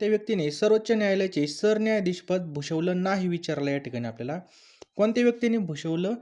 त्या व्यक्तीने सर्वोच्च न्यायालयाचे सरन्यायाधीशपद भूषवलं नाही विचारलं या ठिकाणी आपल्याला. कोणत्या व्यक्तीने भूषवलं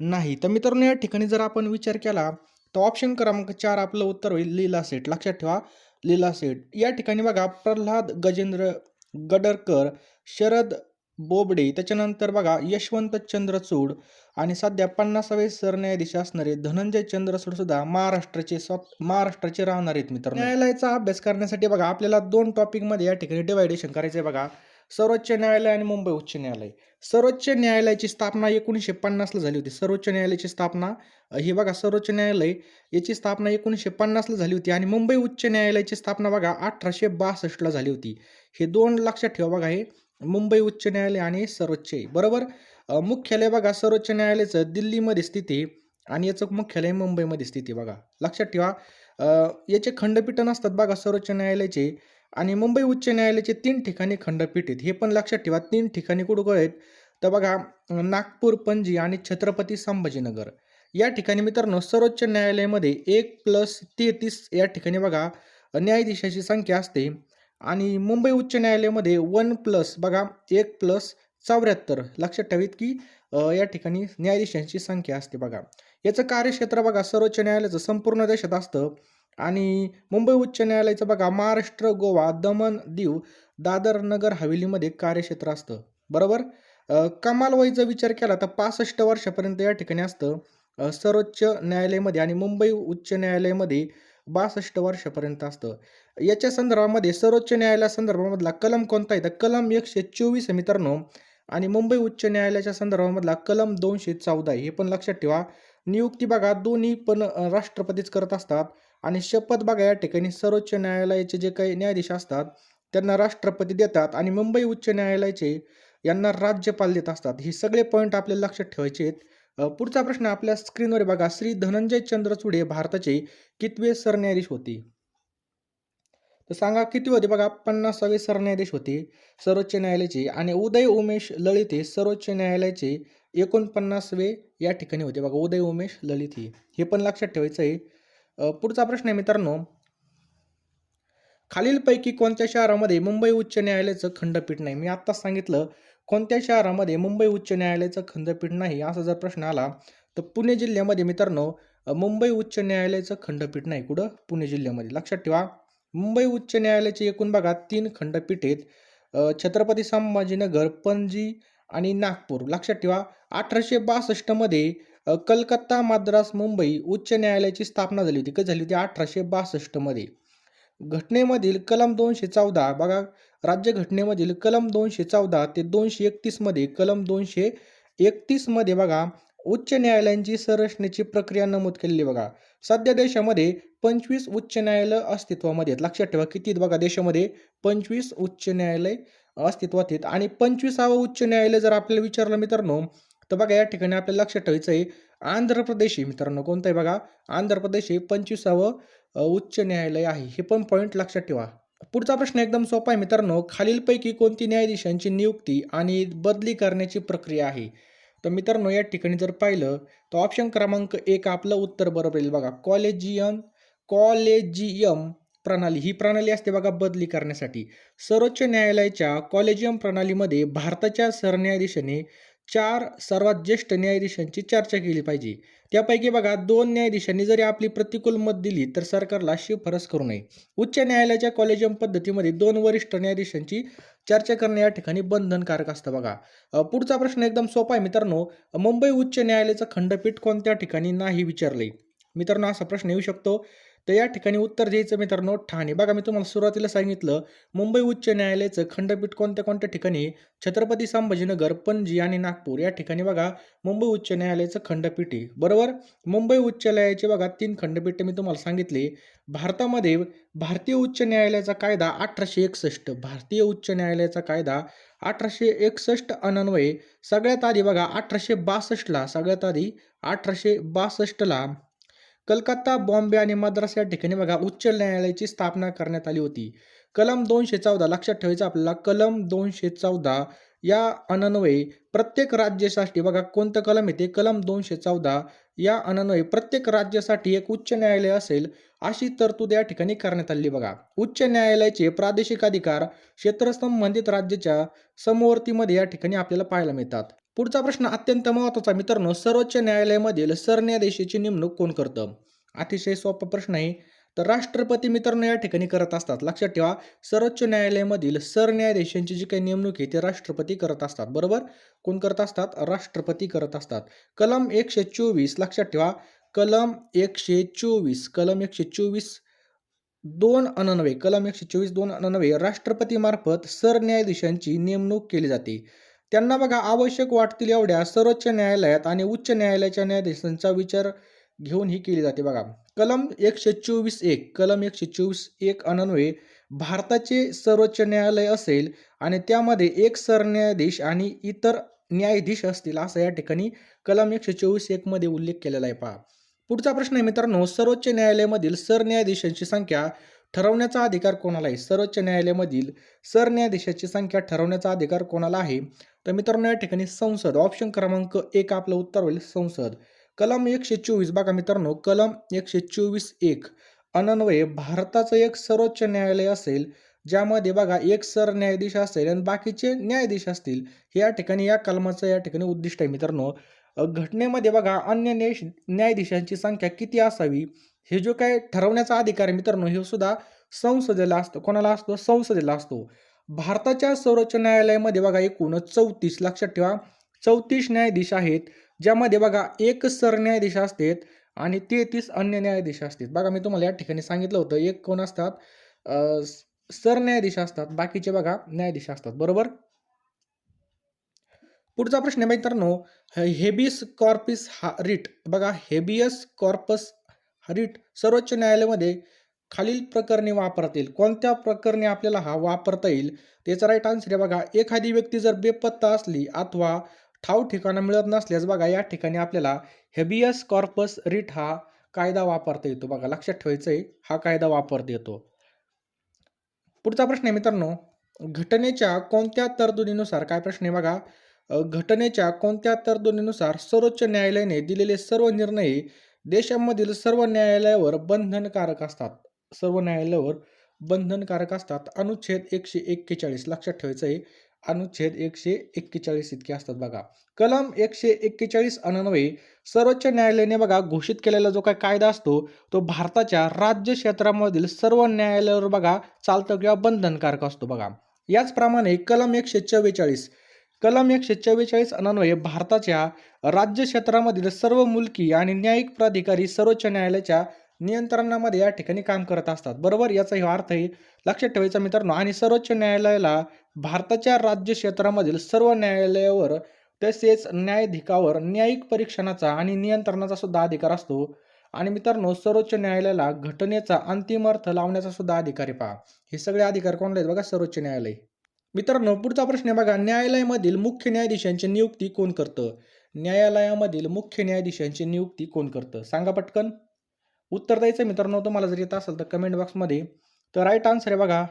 नाही? तर मित्रांनो या ठिकाणी जर आपण विचार केला तर ऑप्शन क्रमांक चार आपलं उत्तर होईल लीला सेठ. लक्षात ठेवा लीला सेठ. या ठिकाणी बघा प्रल्हाद गजेंद्र गडरकर शरद बोबडे त्याच्यानंतर बघा यशवंत चंद्रचूड आणि सध्या पन्नासावे सरन्यायाधीश असणारे धनंजय चंद्रचूड सुद्धा महाराष्ट्राचे स्वत महाराष्ट्राचे राहणार आहेत मित्रांनो. न्यायालयाचा अभ्यास करण्यासाठी बघा आपल्याला दोन टॉपिकमध्ये या ठिकाणी डिवायडेशन करायचं आहे बघा. सर्वोच्च न्यायालय आणि मुंबई उच्च न्यायालय. सर्वोच्च न्यायालयाची स्थापना एकोणीसशे पन्नासला झाली होती. सर्वोच्च न्यायालयाची स्थापना ही बघा सर्वोच्च न्यायालय याची स्थापना एकोणीसशे पन्नासला झाली होती आणि मुंबई उच्च न्यायालयाची स्थापना बघा अठराशे बासष्टला झाली होती. हे दोन लक्षात ठेवा बघा हे. मुंबई उच्च न्यायालय आणि सर्वोच्च बरोबर? मुख्यालय बघा सर्वोच्च न्यायालयाचं दिल्लीमध्ये स्थित आहे आणि याचं मुख्यालय मुंबईमध्ये स्थित आहे बघा. लक्षात ठेवा. याचे खंडपीठ नसतात बघा सर्वोच्च न्यायालयाचे आणि मुंबई उच्च न्यायालयाचे तीन ठिकाणी खंडपीठ आहेत. हे पण लक्षात ठेवा तीन ठिकाणी कुठं आहेत? तर बघा नागपूर पणजी आणि छत्रपती संभाजीनगर. या ठिकाणी मित्रांनो सर्वोच्च न्यायालयामध्ये एक प्लस तेहतीस या ठिकाणी बघा न्यायाधीशाची संख्या असते. आणि मुंबई उच्च न्यायालयामध्ये वन प्लस बघा एक प्लस चौऱ्याहत्तर लक्षात ठेवीत की या ठिकाणी न्यायाधीशांची संख्या असते बघा. याचं कार्यक्षेत्र बघा सर्वोच्च न्यायालयाचं संपूर्ण देशात असतं. आणि मुंबई उच्च न्यायालयाचं बघा महाराष्ट्र गोवा दमण दीव दादर नगर हवेलीमध्ये कार्यक्षेत्र असतं. बरोबर? कमालवाईचा कमाल वयचा विचार केला तर पासष्ट वर्षापर्यंत या ठिकाणी असतं. सर्वोच्च न्यायालयामध्ये आणि मुंबई उच्च न्यायालयामध्ये बासष्ट वर्षापर्यंत असतं. याच्या संदर्भामध्ये सर्वोच्च न्यायालया संदर्भामधला कलम कोणता आहे? तर कलम एकशे चोवीस आहे मित्रांनो. आणि मुंबई उच्च न्यायालयाच्या संदर्भामधला कलम दोनशे चौदा हे पण लक्षात ठेवा. नियुक्ती बघा दोन्ही पण राष्ट्रपतीच करत असतात. आणि शपथ बघा या ठिकाणी सर्वोच्च न्यायालयाचे जे काही न्यायाधीश असतात त्यांना राष्ट्रपती देतात आणि मुंबई उच्च न्यायालयाचे यांना राज्यपाल देत असतात. हे सगळे पॉईंट आपल्याला लक्षात ठेवायचे आहेत. पुढचा प्रश्न आपल्या स्क्रीनवर बघा. श्री धनंजय चंद्रचूड हे भारताचे कितवे सरन्यायाधीश होते? तर सांगा किती होते? बघा पन्नासावे सरन्यायाधीश होते सर्वोच्च न्यायालयाचे आणि उदय उमेश ललित हे सर्वोच्च न्यायालयाचे एकोणपन्नासवे या ठिकाणी होते. बघा उदय उमेश ललित हे. हे पण लक्षात ठेवायचं आहे. पुढचा प्रश्न आहे मित्रांनो. खालीलपैकी कोणत्या शहरामध्ये मुंबई उच्च न्यायालयाचं खंडपीठ नाही? मी आत्ताच सांगितलं कोणत्या शहरामध्ये मुंबई उच्च न्यायालयाचं खंडपीठ नाही? असा जर प्रश्न आला तर पुणे जिल्ह्यामध्ये मित्रांनो मुंबई उच्च न्यायालयाचं खंडपीठ नाही. कुठं? पुणे जिल्ह्यामध्ये. लक्षात ठेवा. मुंबई उच्च न्यायालयाचे एकूण भागात तीन खंडपीठेत छत्रपती संभाजीनगर पणजी आणि नागपूर. लक्षात ठेवा अठराशे बासष्टमध्ये कलकत्ता मद्रास मुंबई उच्च न्यायालयाची स्थापना झाली होती. कधी झाली होती? अठराशे बासष्टमध्ये घटनेमधील कलम दोनशे चौदा बघा राज्यघटनेमधील कलम दोनशे चौदा ते दोनशे एकतीसमध्ये कलम दोनशे एकतीसमध्ये बघा उच्च न्यायालयांची संरचनेची प्रक्रिया नमूद केलेली बघा. सध्या देशामध्ये पंचवीस उच्च न्यायालय अस्तित्वामध्ये आहेत. लक्षात ठेवा किती बघा देशामध्ये? पंचवीस उच्च न्यायालय अस्तित्वात आहेत. आणि पंचवीसावं उच्च न्यायालय जर आपल्याला विचारलं मित्रांनो तर बघा या ठिकाणी आपल्याला लक्षात ठेवायचं आहे आंध्र प्रदेश आहे मित्रांनो. कोणतं आहे बघा? आंध्र प्रदेश हे पंचवीसावं उच्च न्यायालय आहे. हे पण पॉईंट लक्षात ठेवा. पुढचा प्रश्न एकदम सोपा आहे मित्रांनो. खालीलपैकी कोणती न्यायाधीशांची नियुक्ती आणि बदली करण्याची प्रक्रिया आहे? तर मित्रांनो या ठिकाणी जर पाहिलं तर ऑप्शन क्रमांक एक आपलं उत्तर बरोबर येईल बघा. कॉलेजियन कॉलेजियम प्रणाली. ही प्रणाली असते बघा बदली करण्यासाठी. सर्वोच्च न्यायालयाच्या कॉलेजियम प्रणालीमध्ये भारताच्या सरन्यायाधीशाने चार सर्वात ज्येष्ठ न्यायाधीशांची चर्चा केली पाहिजे. त्यापैकी बघा दोन न्यायाधीशांनी जरी आपली प्रतिकूल मत दिली तर सरकारला शिफारस करू नये. उच्च न्यायालयाच्या कॉलेजियम पद्धतीमध्ये दोन वरिष्ठ न्यायाधीशांची चर्चा करणे या ठिकाणी बंधनकारक असतं बघा. पुढचा प्रश्न एकदम सोपा आहे मित्रांनो. मुंबई उच्च न्यायालयाचं खंडपीठ कोणत्या ठिकाणी नाही विचारले मित्रांनो असा प्रश्न येऊ शकतो. तर या ठिकाणी उत्तर द्यायचं मित्रांनो ठाणे. बघा मी तुम्हाला सुरुवातीला सांगितलं मुंबई उच्च न्यायालयाचं खंडपीठ कोणत्या कोणत्या ठिकाणी? छत्रपती संभाजीनगर पणजी आणि नागपूर. या ठिकाणी बघा मुंबई उच्च न्यायालयाचं खंडपीठ आहे. बरोबर? मुंबई उच्च न्यायालयाचे बघा तीन खंडपीठ मी तुम्हाला सांगितले. भारतामध्ये भारतीय उच्च न्यायालयाचा कायदा अठराशे एकसष्ट. भारतीय उच्च न्यायालयाचा कायदा अठराशे एकसष्ट अनन्वये. सगळ्यात आधी बघा अठराशे बासष्टला सगळ्यात आधी अठराशे बासष्टला कलकत्ता बॉम्बे आणि मद्रास या ठिकाणी बघा उच्च न्यायालयाची स्थापना करण्यात आली होती. कलम दोनशे चौदा लक्षात ठेवायचं आपल्याला कलम दोनशे चौदा या अनन्वये प्रत्येक राज्यासाठी बघा कोणतं कलम येते कलम दोनशे चौदा या अनन्वये प्रत्येक राज्यासाठी एक उच्च न्यायालय असेल अशी तरतूद या ठिकाणी करण्यात आली बघा. उच्च न्यायालयाचे प्रादेशिक अधिकार क्षेत्र संबंधित राज्याच्या समवर्तीमध्ये या ठिकाणी आपल्याला पाहायला मिळतात. पुढचा प्रश्न अत्यंत महत्त्वाचा मित्रांनो सर्वोच्च न्यायालयामधील सरन्यायाधीशाची नेमणूक कोण करतं? अतिशय सोपा प्रश्न आहे. तर राष्ट्रपती मित्रांनो या ठिकाणी करत असतात. लक्षात ठेवा सर्वोच्च न्यायालयामधील सरन्यायाधीशांची जी काही नेमणूक आहे ते राष्ट्रपती करत असतात. बरोबर? कोण करत असतात? राष्ट्रपती करत असतात. कलम एकशे चोवीस लक्षात ठेवा. कलम एकशे चोवीस कलम एकशे चोवीस दोन अनन्वये कलम एकशे चोवीस दोन अनन्वये राष्ट्रपतीमार्फत सरन्यायाधीशांची नेमणूक केली जाते. त्यांना बघा आवश्यक वाटतील एवढ्या सर्वोच्च न्यायालयात आणि उच्च न्यायालयाच्या न्यायाधीशांचा विचार घेऊन ही केली जाते बघा. कलम एकशे चोवीस एक कलम एकशे चोवीस एक अनन्वये भारताचे सर्वोच्च न्यायालय असेल आणि त्यामध्ये एक सरन्यायाधीश आणि इतर न्यायाधीश असतील असं या ठिकाणी कलम एकशे चोवीस एकमध्ये उल्लेख केलेला आहे पहा. पुढचा प्रश्न आहे मित्रांनो सर्वोच्च न्यायालयामधील सरन्यायाधीशांची संख्या ठरवण्याचा अधिकार कोणाला आहे? सर्वोच्च न्यायालयामधील सरन्यायाधीशाची संख्या ठरवण्याचा अधिकार कोणाला आहे? तर मित्रांनो या ठिकाणी संसद. ऑप्शन क्रमांक एक आपलं उत्तर होईल संसद. कलम एकशे चोवीस बघा मित्रांनो कलम एकशे चोवीस एक. अनन्वये भारताचं एक सर्वोच्च न्यायालय असेल ज्यामध्ये बघा एक सरन्यायाधीश असेल आणि बाकीचे न्यायाधीश असतील हे या ठिकाणी या कलमाचं या ठिकाणी उद्दिष्ट आहे मित्रांनो. घटनेमध्ये बघा अन्य न्याय न्यायाधीशांची संख्या किती असावी? हे जो काय ठरवण्याचा अधिकार आहे मित्रांनो हे सुद्धा संसदेला असतो. कोणाला असतो? संसदेला असतो. भारताच्या सर्वोच्च न्यायालयामध्ये बघा एकूण चौतीस लक्षात ठेवा चौतीस न्यायाधीश आहेत ज्यामध्ये बघा एक सरन्यायाधीश असतात आणि तेहतीस अन्य न्यायाधीश असतात. बघा मी तुम्हाला या ठिकाणी सांगितलं होतं एक कोण असतात? सरन्यायाधीश असतात बाकीचे बघा न्यायाधीश असतात. बरोबर? पुढचा प्रश्न आहे मित्रांनो हेबियस कॉर्पिस हा रिट बघा हेबियस कॉर्पस रिट सर्वोच्च न्यायालयामध्ये खालील प्रकरणे वापरता येईल कोणत्या प्रकरणी आपल्याला हा वापरता येईल? त्याचा राईट आन्सर आहे बघा. एखादी व्यक्ती जर बेपत्ता असली अथवा ठाव ठिकाणं मिळत नसल्यास बघा या ठिकाणी आपल्याला हेबियस कॉर्पस रिट हा कायदा वापरता येतो. बघा लक्षात ठेवायचं आहे हा कायदा वापरता येतो. पुढचा प्रश्न आहे मित्रांनो घटनेच्या कोणत्या तरतुदीनुसार काय प्रश्न आहे बघा घटनेच्या कोणत्या तरतुदीनुसार सर्वोच्च न्यायालयाने दिलेले सर्व निर्णय देशामधील सर्व न्यायालयावर बंधनकारक असतात. सर्व न्यायालयावर बंधनकारक असतात. अनुच्छेद एकशे एक्केचाळीस लक्षात ठेवायचं आहे अनुच्छेद एकशे एक्केचाळीस इतके असतात बघा. कलम एकशे एक्केचाळीस अनन्वये सर्वोच्च न्यायालयाने बघा घोषित केलेला जो काय कायदा असतो तो भारताच्या राज्य क्षेत्रामधील सर्व न्यायालयावर बघा चालतं किंवा बंधनकारक असतो बघा. याचप्रमाणे कलम एकशे चव्वेचाळीस कलम एकशे चव्वेचाळीस अनन्वये भारताच्या राज्य क्षेत्रामधील सर्व मुलकी आणि न्यायिक प्राधिकारी सर्वोच्च न्यायालयाच्या नियंत्रणामध्ये या ठिकाणी काम करत असतात. बरोबर? याचा हे अर्थही लक्षात ठेवायचा मित्रांनो. आणि सर्वोच्च न्यायालयाला भारताच्या राज्य क्षेत्रामधील सर्व न्यायालयावर तसेच न्यायाधिकावर न्यायिक परीक्षणाचा आणि नियंत्रणाचा सुद्धा अधिकार असतो. आणि मित्रांनो सर्वोच्च न्यायालयाला घटनेचा अंतिम अर्थ लावण्याचा सुद्धा अधिकार आहे पहा. हे सगळे अधिकार कोण आहेत बघा? सर्वोच्च न्यायालय. मित्रांनो पुढचा प्रश्न आहे बघा. न्यायालयामधील मुख्य न्यायाधीशांची नियुक्ती कोण करतं? न्यायालयामधील मुख्य न्यायाधीशांची नियुक्ती कोण करतं? सांगा पटकन. उत्तर द्यायचं मित्रांनो तुम्हाला जर येत असेल तर कमेंट बॉक्समध्ये तर राईट आन्सर आहे बघा.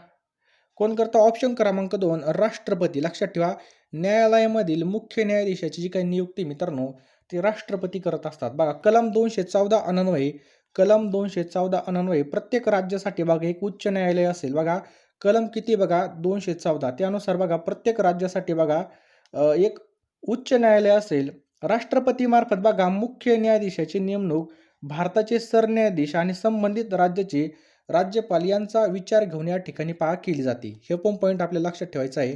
कोण करता? ऑप्शन क्रमांक दोन राष्ट्रपती. लक्षात ठेवा न्यायालयामधील मुख्य न्यायाधीशाची जी काही नियुक्ती मित्रांनो ती राष्ट्रपती करत असतात. बघा कलम दोनशे चौदा अनन्वये. कलम दोनशे चौदा अनन्वये प्रत्येक राज्यासाठी बघा एक उच्च न्यायालय असेल बघा. कलम किती बघा? दोनशे चौदा. त्यानुसार बघा प्रत्येक राज्यासाठी बघा एक उच्च न्यायालय असेल. राष्ट्रपतीमार्फत बघा मुख्य न्यायाधीशाची नेमणूक भारताचे सरन्यायाधीश आणि संबंधित राज्याचे राज्यपाल यांचा विचार घेऊन या ठिकाणी पहा केली जाते. हे पण पॉईंट आपल्याला लक्षात ठेवायचं आहे.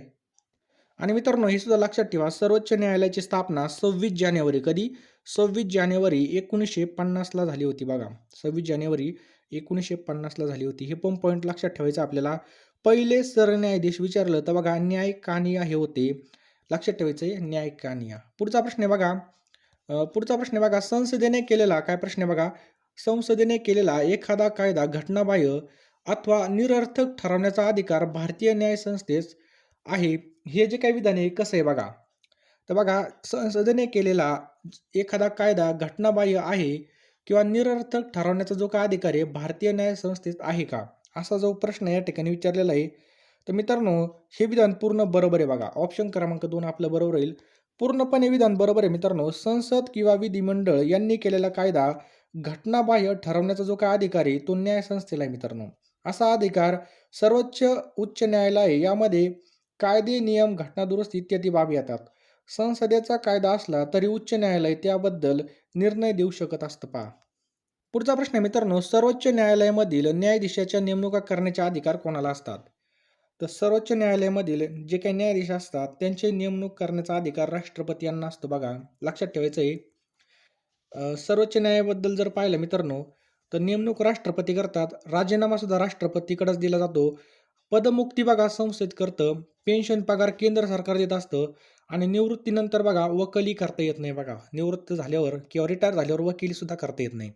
आणि मित्रांनो हे सुद्धा लक्षात ठेवा सर्वोच्च न्यायालयाची स्थापना सव्वीस जानेवारी कधी? सव्वीस जानेवारी एकोणीसशे पन्नासला झाली होती बघा. सव्वीस जानेवारी एकोणीसशे पन्नासला झाली होती. हे पण पॉईंट लक्षात ठेवायचं आपल्याला. पहिले सरन्यायाधीश विचारलं तर बघा न्याय कानिया हे होते. लक्षात ठेवायचं आहे न्याय कानिया. पुढचा प्रश्न आहे बघा पुढचा प्रश्न आहे बघा संसदेने केलेला काय प्रश्न आहे बघा? संसदेने केलेला एखादा कायदा घटनाबाह्य अथवा निरर्थक ठरवण्याचा अधिकार भारतीय न्याय संस्थेस आहे. हे जे काही विधान आहे कसं आहे बघा? तर बघा संसदेने केलेला एखादा कायदा घटनाबाह्य आहे किंवा निरर्थक ठरवण्याचा जो काय अधिकार आहे भारतीय न्याय संस्थेत आहे का? असा जो प्रश्न या ठिकाणी विचारलेला आहे. तर मित्रांनो हे विधान पूर्ण बरोबर आहे बघा. ऑप्शन क्रमांक दोन आपलं बरोबर राहील पूर्णपणे विधान बरोबर आहे मित्रांनो. संसद किंवा विधिमंडळ यांनी केलेला कायदा घटनाबाह्य ठरवण्याचा जो काय अधिकार आहे तो न्याय संस्थेला आहे मित्रांनो. असा अधिकार सर्वोच्च उच्च न्यायालय यामध्ये कायदे नियम घटना दुरुस्ती इत्यादी बाबी येतात. संसदेचा कायदा असला तरी उच्च न्यायालय त्याबद्दल निर्णय देऊ शकत असतं पहा. पुढचा प्रश्न आहे मित्रांनो सर्वोच्च न्यायालयामधील न्यायाधीशाच्या नेमणुका करण्याचे अधिकार कोणाला असतात? तर सर्वोच्च न्यायालयामधील जे काही न्यायाधीश असतात त्यांची नेमणूक करण्याचा अधिकार राष्ट्रपती यांना असतो बघा. लक्षात ठेवायचं आहे. सर्वोच्च न्यायाबद्दल जर पाहिलं मित्रांनो तर नेमणूक राष्ट्रपती करतात. राजीनामा सुद्धा राष्ट्रपतीकडेच दिला जातो. पदमुक्ती बघा संसद करतं. पेन्शन पगार केंद्र सरकार देत असतं. आणि निवृत्तीनंतर बघा वकिली करता येत नाही बघा. निवृत्त झाल्यावर किंवा रिटायर झाल्यावर वकिली सुद्धा करता येत नाही.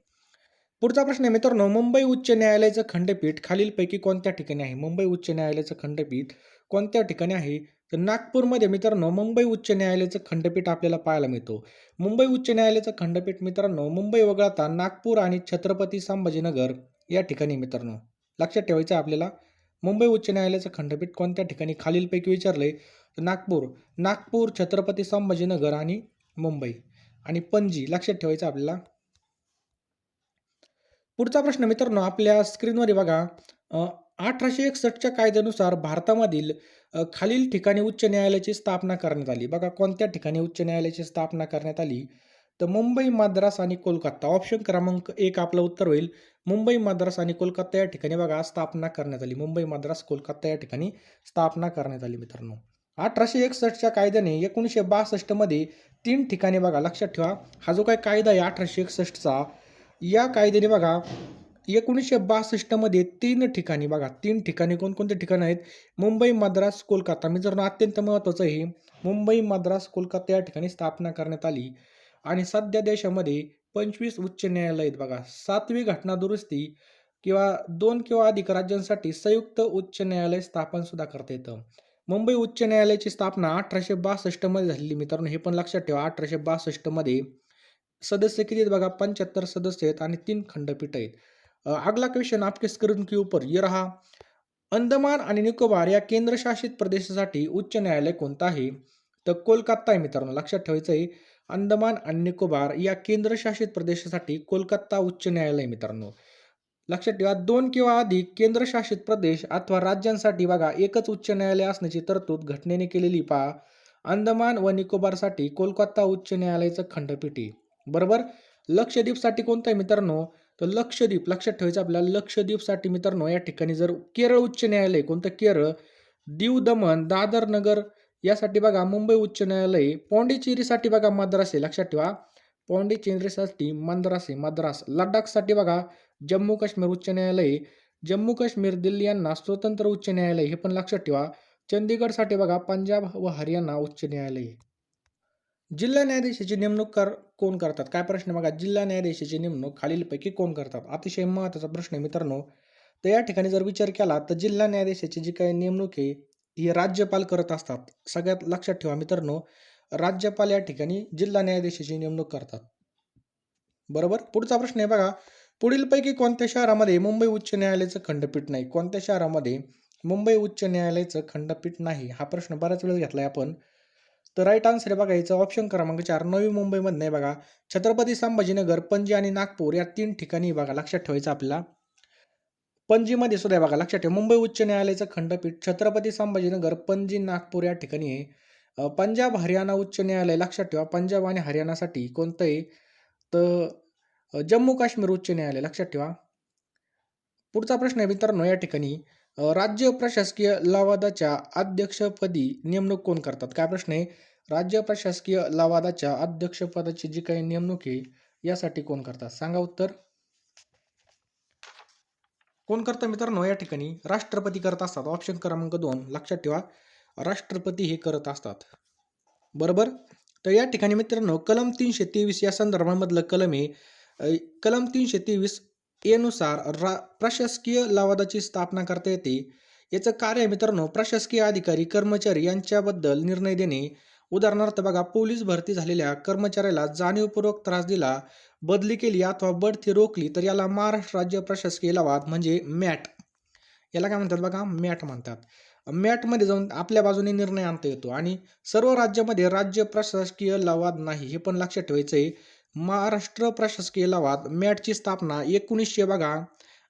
पुढचा प्रश्न आहे मित्रांनो मुंबई उच्च न्यायालयाचं खंडपीठ खालीलपैकी कोणत्या ठिकाणी आहे? मुंबई उच्च न्यायालयाचं खंडपीठ कोणत्या ठिकाणी आहे? तर नागपूरमध्ये मित्रांनो मुंबई उच्च न्यायालयाचं खंडपीठ आपल्याला पाहायला मिळतो. मुंबई उच्च न्यायालयाचं खंडपीठ मित्रांनो मुंबई वगळता नागपूर आणि छत्रपती संभाजीनगर या ठिकाणी मित्रांनो. लक्षात ठेवायचं आहे आपल्याला मुंबई उच्च न्यायालयाचं खंडपीठ कोणत्या ठिकाणी खालीलपैकी विचारलंय? तर नागपूर नागपूर छत्रपती संभाजीनगर आणि मुंबई. आणि पणजी लक्षात ठेवायचं आपल्याला पुढचा प्रश्न मित्रांनो आपल्या स्क्रीनवर बघा अठराशे एकसष्टच्या कायद्यानुसार भारतामधील खालील ठिकाणी उच्च न्यायालयाची स्थापना करण्यात आली. बघा कोणत्या ठिकाणी उच्च न्यायालयाची स्थापना करण्यात आली? तर मुंबई मद्रास आणि कोलकाता. ऑप्शन क्रमांक एक आपलं उत्तर होईल. मुंबई मद्रास आणि कोलकाता या ठिकाणी बघा स्थापना करण्यात आली. मुंबई मद्रास कोलकाता या ठिकाणी स्थापना करण्यात आली मित्रांनो. अठराशे एकसष्टच्या कायद्याने एकोणीसशे बासष्टमध्ये तीन ठिकाणी बघा लक्षात ठेवा. हा जो काही कायदा आहे अठराशे एकसष्टचा या कायद्याने बघा एकोणीसशे बासष्टमध्ये तीन ठिकाणी बघा तीन ठिकाणी कोणकोणते ठिकाण आहेत? मुंबई मद्रास कोलकाता. मित्रांनो अत्यंत महत्त्वाचं आहे मुंबई मद्रास कोलकाता या ठिकाणी स्थापना करण्यात आली. आणि सध्या देशामध्ये पंचवीस उच्च न्यायालय आहेत बघा. सातवी घटना दुरुस्ती किंवा दोन किंवा अधिक राज्यांसाठी संयुक्त उच्च न्यायालय स्थापन सुद्धा करता येतं. मुंबई उच्च न्यायालयाची स्थापना अठराशे बासष्टमध्ये झालेली मित्रांनो हे पण लक्षात ठेवा. अठराशे बासष्टमध्ये सदस्य किती आहेत बघा? पंच्याहत्तर सदस्य आहेत आणि तीन खंडपीठ आहेत. आगला अगला क्वेश्चन आपके स्क्रीन के ऊपर. ये रहा. अंदमान आणि निकोबार या केंद्रशासित प्रदेशासाठी उच्च न्यायालय कोणतं आहे? तर कोलकाता आहे मित्रांनो लक्षात ठेवायचं आहे अंदमान आणि निकोबार या केंद्रशासित प्रदेशासाठी कोलकाता उच्च न्यायालय मित्रांनो. लक्षात ठेवा दोन किंवा अधिक केंद्रशासित प्रदेश अथवा राज्यांसाठी बघा एकच उच्च न्यायालय असण्याची तरतूद घटनेने केलेली पहा. अंदमान व निकोबारसाठी कोलकाता उच्च न्यायालयाचं खंडपीठ आहे. बरोबर? लक्षद्वीपसाठी कोणतं आहे मित्रांनो? तर लक्षद्वीप लक्षात ठेवायचं आपल्याला लक्षद्वीपसाठी मित्रांनो या ठिकाणी जर केरळ उच्च न्यायालय कोणतं केरळ? दीव दमन दादर नगर यासाठी बघा मुंबई उच्च न्यायालय पॉंडिचेरीसाठी बघा मद्रास आहे लक्षात ठेवा. पॉंडिचेरीसाठी मद्रास आहे मद्रास. लडाखसाठी बघा जम्मू काश्मीर उच्च न्यायालय जम्मू काश्मीर दिल्ली यांना स्वतंत्र उच्च न्यायालय हे पण लक्षात ठेवा. चंदीगडसाठी बघा पंजाब व हरियाणा उच्च न्यायालय. जिल्हा न्यायाधीशाची नेमणूक कर कोण करतात? काय प्रश्न? बघा जिल्हा न्यायाधीशाची नेमणूक खालीलपैकी कोण करतात? अतिशय महत्त्वाचा प्रश्न मित्रांनो. तर या ठिकाणी जर विचार केला तर जिल्हा न्यायाधीशाची जी काही नेमणूक आहे ही राज्यपाल करत असतात. सगळ्यात लक्षात ठेवा मित्रांनो राज्यपाल या ठिकाणी जिल्हा न्यायाधीशाची नेमणूक करतात. बरोबर? पुढचा प्रश्न आहे बघा पुढीलपैकी कोणत्या शहरामध्ये मुंबई उच्च न्यायालयाचं खंडपीठ नाही? कोणत्या शहरामध्ये मुंबई उच्च न्यायालयाचं खंडपीठ नाही? हा प्रश्न बऱ्याच वेळेस घेतलाय आपण. तर राईट आन्सर आहे बघा याचा ऑप्शन क्रमांक चार नवी मुंबईमधनं नाही बघा छत्रपती संभाजीनगर पणजी आणि नागपूर या तीन ठिकाणी बघा लक्षात ठेवायचं आपल्याला. पणजीमध्ये सुद्धा आहे बघा लक्षात ठेवा. मुंबई उच्च न्यायालयाचं खंडपीठ छत्रपती संभाजीनगर पणजी नागपूर या ठिकाणी आहे. पंजाब हरियाणा उच्च न्यायालय लक्षात ठेवा. पंजाब आणि हरियाणासाठी कोणतं आहे तर जम्मू काश्मीर उच्च न्यायालय लक्षात ठेवा. पुढचा प्रश्न आहे मित्रांनो या ठिकाणी राज्य प्रशासकीय लवादाच्या अध्यक्षपदी नेमणूक कोण करतात? काय प्रश्न आहे? राज्य प्रशासकीय लवादाच्या अध्यक्षपदाची जी काही नेमणूक आहे यासाठी कोण करतात? सांगा उत्तर. कोण करतं मित्रांनो या ठिकाणी? राष्ट्रपती करत असतात. ऑप्शन क्रमांक दोन. लक्षात ठेवा. राष्ट्रपती हे करत असतात. बरोबर? तर या ठिकाणी मित्रांनो कलम तीनशे तेवीस या संदर्भामधलं कलम आहे. कलम तीनशे तेवीस एनुसार रा प्रशासकीय लवादाची स्थापना करता येते. याचं कार्य मित्रांनो प्रशासकीय अधिकारी कर्मचारी यांच्याबद्दल निर्णय देणे. उदाहरणार्थ बघा पोलीस भरती झालेल्या कर्मचाऱ्याला जाणीवपूर्वक त्रास दिला बदली केली अथवा बढती रोखली तर याला महाराष्ट्र राज्य प्रशासकीय लवाद म्हणजे मॅट याला काय म्हणतात बघा? मॅट म्हणतात. मॅटमध्ये जाऊन आपल्या बाजूने निर्णय आणता येतो आणि सर्व राज्यामध्ये राज्य प्रशासकीय लवाद नाही हे पण लक्षात ठेवायचं आहे महाराष्ट्र प्रशासकीय लवाद मॅटची स्थापना एकोणीसशे बघा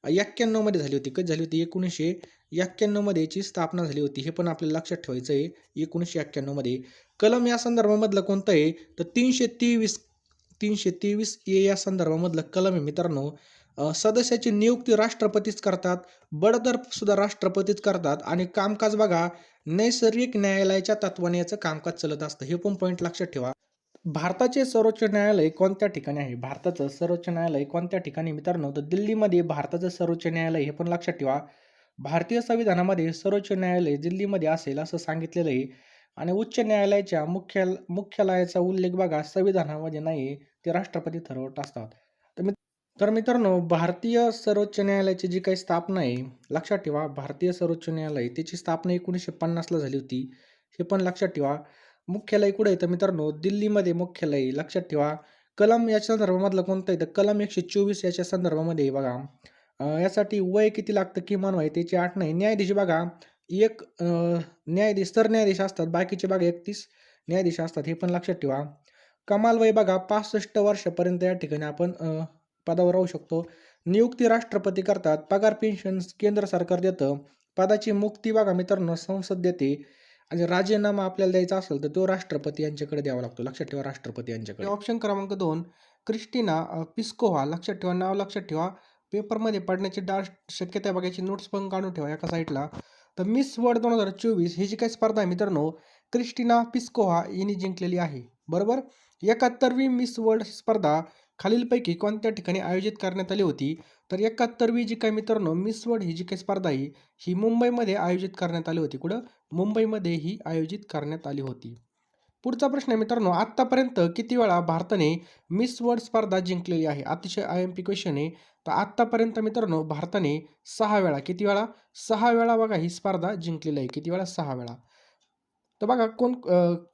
एक्क्याण्णवमध्ये झाली होती कधी झाली होती? एकोणीसशे एक्क्याण्णवमध्ये स्थापना झाली होती हे पण आपल्याला लक्षात ठेवायचं आहे एकोणीसशे एक्क्याण्णवमध्ये कलम या संदर्भामधलं कोणतं आहे? तर तीनशे तेवीस तीनशे तेवीस ए या संदर्भामधलं कलम आहे मित्रांनो. सदस्याची नियुक्ती राष्ट्रपतीच करतात बडदर सुद्धा राष्ट्रपतीच करतात आणि कामकाज बघा नैसर्गिक न्यायालयाच्या तत्वाने याचं कामकाज चालत असतं हे पण पॉईंट लक्षात ठेवा. भारताचे सर्वोच्च न्यायालय कोणत्या ठिकाणी आहे? भारताचं सर्वोच्च न्यायालय कोणत्या ठिकाणी? मित्रांनो तर दिल्लीमध्ये भारताचं सर्वोच्च न्यायालय हे पण लक्षात ठेवा. भारतीय संविधानामध्ये सर्वोच्च न्यायालय दिल्लीमध्ये असेल असं सांगितलेलं आहे. आणि उच्च न्यायालयाच्या मुख्य मुख्यालयाचा उल्लेख बघा संविधानामध्ये नाही आहे ते राष्ट्रपती ठरवत असतात. तर मित्र तर मित्रांनो भारतीय सर्वोच्च न्यायालयाची जी काही स्थापना आहे लक्षात ठेवा भारतीय सर्वोच्च न्यायालय त्याची स्थापना एकोणीसशे पन्नासला झाली होती हे पण लक्षात ठेवा. मुख्यालय कुठे येतं मित्रांनो दिल्लीमध्ये मुख्यालय. लक्षात ठेवा कलम याच्या संदर्भामधलं कोणतं आहे? तर कलम एकशे चोवीस याच्या संदर्भामध्ये बघा. यासाठी वय किती लागतं किमान वय त्याची आठ नाही. न्यायाधीश बघा एक न्यायाधीश सरन्यायाधीश असतात बाकीचे बघा एकतीस न्यायाधीश असतात हे पण लक्षात ठेवा. कमाल वय बघा पासष्ट वर्षापर्यंत या ठिकाणी आपण पदावर राहू शकतो. नियुक्ती राष्ट्रपती करतात पगार पेन्शन केंद्र सरकार देतं. पदाची मुक्ती बघा मित्रांनो संसद देते. आणि राजीनामा आपल्याला द्यायचा असेल तर तो राष्ट्रपती यांच्याकडे द्यावा लागतो. लक्षात ठेवा राष्ट्रपती यांच्याकडे. ऑप्शन क्रमांक दोन क्रिस्टिना पिस्कोव्हा लक्षात ठेवा नाव लक्षात ठेवा. पेपरमध्ये पडण्याची डाळ शक्यता बघायची नोट्स पण काढून ठेवा एका साईडला तर मिस वर्ल्ड दोन हजार चोवीस ही जी काही स्पर्धा आहे मित्रांनो क्रिस्टिना पिस्कोहा यांनी जिंकलेली आहे. बरोबर? एकाहत्तरवी मिस वर्ल्ड स्पर्धा खालीलपैकी कोणत्या ठिकाणी आयोजित करण्यात आली होती? तर एकाहत्तरवी जी काही मित्रांनो मिस वर्ल्ड ही जी काही स्पर्धा आहे ही मुंबईमध्ये आयोजित करण्यात आली होती. कुठं? मुंबईमध्ये ही आयोजित करण्यात आली होती. पुढचा प्रश्न आहे मित्रांनो आत्तापर्यंत किती वेळा भारताने मिस वर्ल्ड स्पर्धा जिंकलेली आहे? अतिशय आय एम पी क्वेश्चन आहे. तर आत्तापर्यंत मित्रांनो भारताने सहा वेळा किती वेळा? सहा वेळा बघा ही स्पर्धा जिंकलेली आहे. किती वेळा? सहा वेळा. तर बघा कोण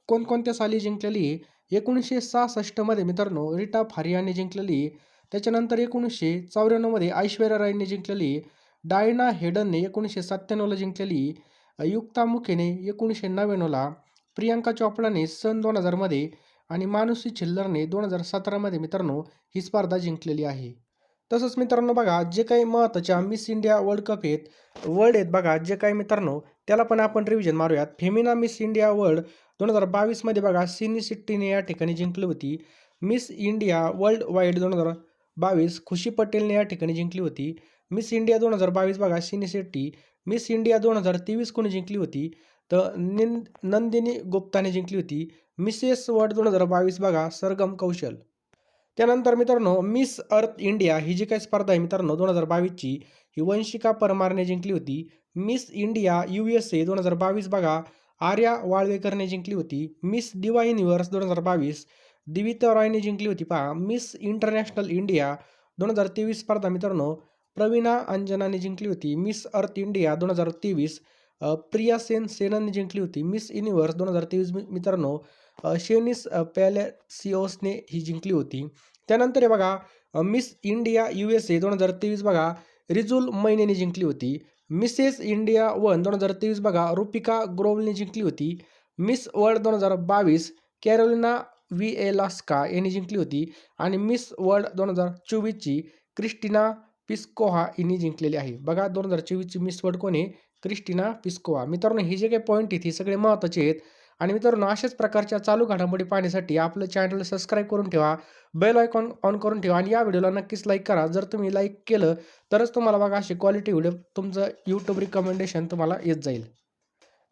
कोणकोणत्या साली जिंकलेली एकोणीसशे सहासष्टमध्ये मित्रांनो रिटा फारियाने जिंकलेली त्याच्यानंतर एकोणीसशे चौऱ्याण्णवमध्ये ऐश्वर्या रायने जिंकलेली डायना हेडनने एकोणीसशे सत्त्याण्णवला जिंकलेली युक्ता मुखेने एकोणीसशे नव्याण्णवला प्रियांका चोपडाने सन दोन हजारमध्ये आणि मानुसी छिल्लरने दोन हजार सतरामध्ये मित्रांनो ही स्पर्धा जिंकलेली आहे. तसंच मित्रांनो बघा जे काही महत्त्वाच्या मिस इंडिया वर्ल्ड कप आहेत वर्ल्ड आहेत बघा जे काही मित्रांनो त्याला पण आपण रिव्हिजन मारूयात. फेमिना मिस इंडिया वर्ल्ड दोन हजार बावीसमध्ये बघा सिनी सिट्टीने या ठिकाणी जिंकली होती. मिस इंडिया वर्ल्ड वाईड दोन हजार बावीस खुशी पटेलने या ठिकाणी जिंकली होती. मिस इंडिया दोन हजार बावीस बघा सिनी शेट्टी मिस इंडिया दोन हजार तेवीस कोणी जिंकली होती? तर निंद नंदिनी गुप्ताने जिंकली होती. मिसेस वर्ल्ड दोन हजार बावीस बघा सरगम कौशल. त्यानंतर मित्रांनो मिस अर्थ इंडिया ही जी काही स्पर्धा आहे मित्रांनो दोन हजार बावीसची ही वंशिका परमारने जिंकली होती. Miss India U S A दोन हजार बावीस बघा आर्या वाळवेकरने जिंकली होती. मिस दिवा युनिव्हर्स दोन हजार बावीस दिविता रॉयने जिंकली होती. पहा मिस इंटरनॅशनल इंडिया दोन हजार तेवीस स्पर्धा मित्रांनो प्रवीणा अंजनाने जिंकली होती. मिस अर्थ इंडिया दोन हजार तेवीस प्रिया सेन सेनाने जिंकली होती. मिस युनिव्हर्स दोन हजार तेवीस मित्रांनो शेनिस पॅलेसिओसने ही जिंकली होती. त्यानंतर हे बघा Miss India U S A दोन हजार तेवीस बघा रिजुल मैनेने जिंकली होती. मिसेस इंडिया वन दोन हजार तेवीस बघा रुपिका ग्रोवलने जिंकली होती. मिस वर्ल्ड दोन हजार बावीस कॅरोलिना व्ही एलास्का यांनी जिंकली होती. आणि मिस वर्ल्ड दोन हजार चोवीसची क्रिस्टिना पिस्कोहा हिने जिंकलेली आहे. बघा दोन हजार चोवीसची मिस वर्ल्ड कोण आहे? क्रिस्टिना पिस्कोहा मित्रांनो हे जे काही पॉईंट आहेत हे सगळे महत्त्वाचे आहेत. आणि मित्रांनो अशाच प्रकारच्या चालू घडामोडी पाहण्यासाठी आपलं चॅनल सबस्क्राईब करून ठेवा बेल आयकॉन ऑन करून ठेवा आणि या व्हिडिओला नक्कीच लाईक करा. जर तुम्ही लाईक केलं तरच तुम्हाला बघा अशी क्वालिटी व्हिडिओ तुमचं यूट्यूब रिकमेंडेशन तुम्हाला येत जाईल.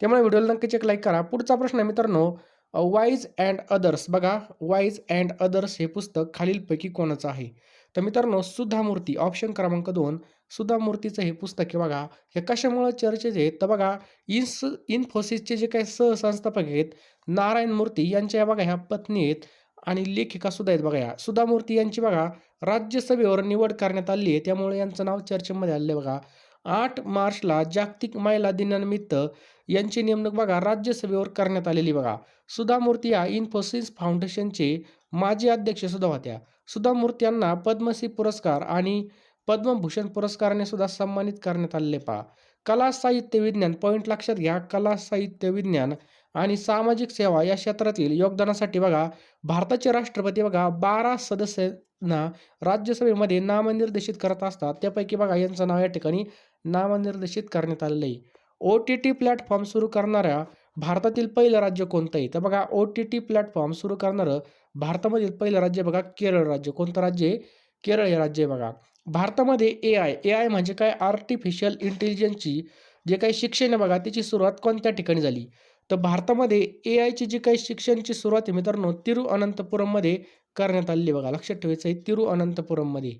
त्यामुळे व्हिडिओला नक्कीच एक लाईक करा. पुढचा प्रश्न आहे मित्रांनो वाईज अँड अदर्स बघा वाईज अँड अदर्स हे पुस्तक खालीलपैकी कोणाचं आहे? तर मित्रांनो सुधा मूर्ती ऑप्शन क्रमांक दोन. सुधा मूर्तीचं हे पुस्तक आहे बघा. हे कशामुळं चर्चेत आहेत तर बघा इन्स इन्फोसिसचे जे काही सहसंस्थापक आहेत नारायण मूर्ती यांच्या बघा ह्या पत्नी आहेत आणि लेखिका सुद्धा आहेत बघा या सुधा मूर्ती यांची बघा राज्यसभेवर निवड करण्यात आली आहे. त्यामुळे यांचं नाव चर्चेमध्ये आले बघा. आठ मार्चला जागतिक महिला दिनानिमित्त यांची नेमणूक बघा राज्यसभेवर करण्यात आलेली बघा. सुधा मूर्ती या इन्फोसिस फाउंडेशनचे माजी अध्यक्ष सुद्धा होत्या. सुधा मूर्ती यांना पद्मश्री पुरस्कार आणि पद्मभूषण पुरस्काराने सुद्धा सन्मानित करण्यात आलेले पहा. कला साहित्य विज्ञान पॉईंट लक्षात घ्या. कला साहित्य विज्ञान आणि सामाजिक सेवा या क्षेत्रातील योगदानासाठी बघा भारताचे राष्ट्रपती बघा बारा सदस्यांना राज्यसभेमध्ये नामनिर्देशित करत असतात. त्यापैकी बघा यांचं नाव या ठिकाणी नामनिर्देशित करण्यात आलेलं आहे. ओ टी टी प्लॅटफॉर्म सुरू करणाऱ्या भारतातील पहिलं राज्य कोणतं आहे? तर बघा ओ टी टी प्लॅटफॉर्म सुरू करणारं भारतामधील पहिलं राज्य बघा केरळ राज्य. कोणतं राज्य आहे? केरळ हे राज्य आहे बघा. भारतामध्ये ए आय ए आय म्हणजे काय? आर्टिफिशियल इंटेलिजन्सची जे काही शिक्षण आहे बघा त्याची सुरुवात कोणत्या ठिकाणी झाली? तर भारतामध्ये ए आयची जी काही शिक्षणची सुरुवात आहे मित्रांनो तिरुअनंतपुरममध्ये करण्यात आलेली आहे बघा. लक्षात ठेवायचं आहे तिरुअनंतपुरममध्ये.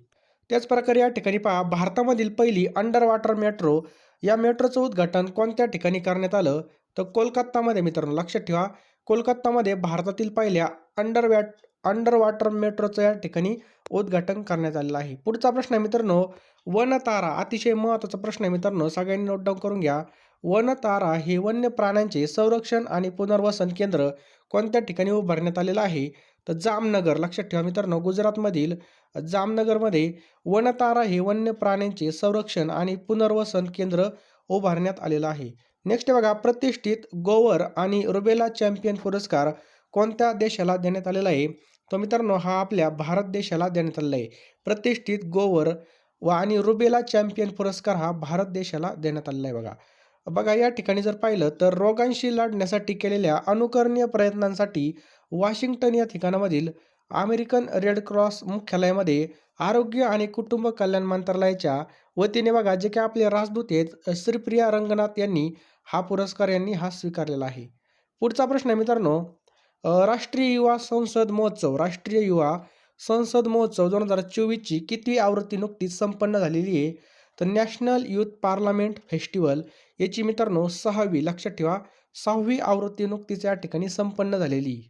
त्याच प्रकारे या ठिकाणी पहा भारतामधील पहिली अंडर वॉटर मेट्रो या मेट्रोचं उद्घाटन कोणत्या ठिकाणी करण्यात आलं? तर कोलकातामध्ये मित्रांनो लक्षात ठेवा. कोलकातामध्ये भारतातील पहिल्या अंडर वॅट अंडर वॉटर मेट्रोचं या ठिकाणी उद्घाटन करण्यात आलेलं आहे. पुढचा प्रश्न आहे मित्रांनो वनतारा. अतिशय महत्त्वाचा प्रश्न आहे मित्रांनो. सगळ्यांनी नोट डाऊन करून घ्या. वनतारा हे वन्य प्राण्यांचे संरक्षण आणि पुनर्वसन केंद्र कोणत्या ठिकाणी उभारण्यात आलेलं आहे? तर जामनगर. लक्षात ठेवा मित्रांनो गुजरातमधील जामनगरमध्ये वनतारा हे वन्य प्राण्यांचे संरक्षण आणि पुनर्वसन केंद्र उभारण्यात आलेलं आहे. नेक्स्ट बघा प्रतिष्ठित गोवर आणि रुबेला चॅम्पियन पुरस्कार कोणत्या देशाला देण्यात आलेला आहे? तो मित्रांनो हा आपल्या भारत देशाला देण्यात आलेला आहे. प्रतिष्ठित गोवर व आणि रुबेला चॅम्पियन पुरस्कार हा भारत देशाला देण्यात आलेला आहे बघा. बघा या ठिकाणी जर पाहिलं तर रोगांशी लढण्यासाठी केलेल्या अनुकरणीय प्रयत्नांसाठी वॉशिंग्टन या ठिकाणामधील अमेरिकन रेड क्रॉस मुख्यालयामध्ये आरोग्य आणि कुटुंब कल्याण मंत्रालयाच्या वतीने बघा जे काही आपले राजदूत आहेत श्रीप्रिया रंगनाथ यांनी हा पुरस्कार यांनी हा स्वीकारलेला आहे पुढचा प्रश्न आहे मित्रांनो राष्ट्रीय युवा संसद महोत्सव राष्ट्रीय युवा संसद महोत्सव दोन हजार चोवीसची किती आवृत्ती नुकतीच संपन्न झालेली आहे तर नॅशनल युथ पार्लमेंट फेस्टिवल याची मित्रांनो सहावी लक्षात ठेवा सहावी आवृत्ती नुकतीच या ठिकाणी संपन्न झालेली आहे.